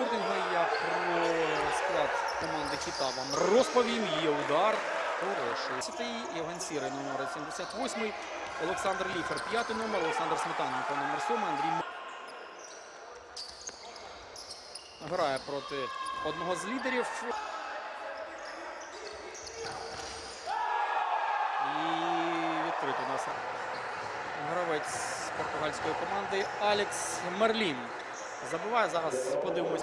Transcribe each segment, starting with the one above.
спортингу. Я про склад команди Хіта вам розповім. Є удар. Хороший. Євген Сірий, номер 78. Олександр Ліфер, п'ятий номер. Олександр Сметаненко, номер 7. Андрій грає проти одного з лідерів. І відкрито у нас гравець португальської команди Алекс Мерлін. Забиває зараз, подивимось.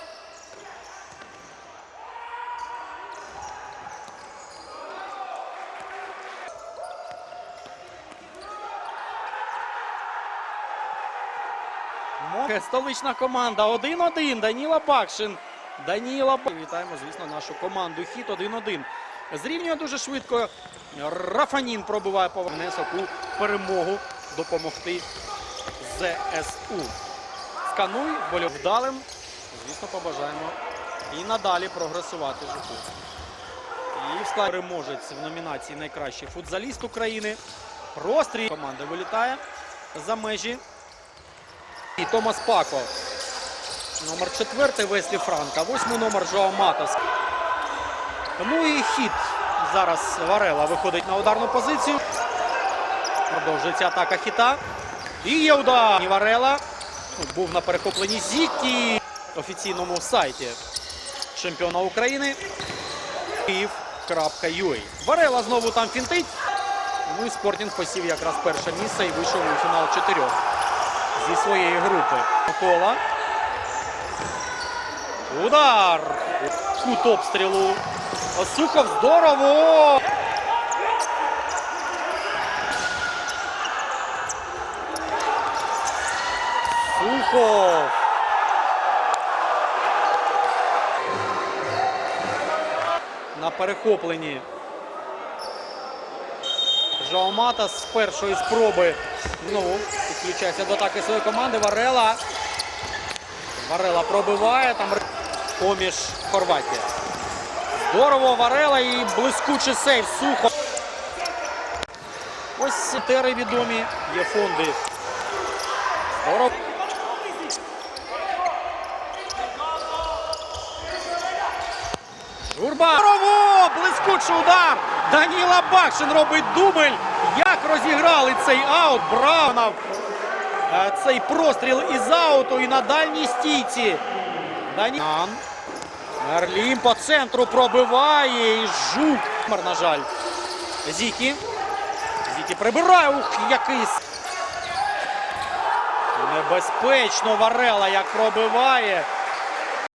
Столична команда 1-1. Даніла Бакшин. Даніла Бакшин. Вітаємо, звісно, нашу команду. Хіт 1-1. Зрівнює дуже швидко. Рафанін пробиває по внесок у перемогу допомогти ЗСУ. Скануй, болю вдалим. Звісно, побажаємо і надалі прогресувати життю. І в переможець в номінації Найкращий футзаліст України. Прострій команда вилітає за межі. І Томас Пако. Номер четвертий Веслі Франка. Восьмий номер Жоа Матас. Ну і хід. Зараз Варела виходить на ударну позицію. Продовжується атака хіта. І є удар. І Варела був на перехопленні Зікі. Офіційному сайті чемпіона України. Київ.ua. Варела знову там фінтить. Ну і Спортінг посів якраз перше місце і вийшов у фінал чотирьох зі своєї групи. Микола. Удар! Кут обстрілу. Сухов здорово! Сухов! На перехопленні. Жаомата з першої спроби знову підключається до атаки своєї команди. Варела. Варела пробиває. Там поміж Хорватія. Здорово Варела і блискучий сейв. Сухо. Ось тери відомі. Є фонди. Здорово. Журба. Здорово! Блискучий удар. Даніла Бакшин робить дубль. Як розіграли цей аут. Браунов. Е, Цей простріл із ауту і на дальній стійці. Даніан. Мерлін по центру пробиває. І жук. На жаль. Зікі. Зікі прибирає. Ух, який. Небезпечно Варела як пробиває.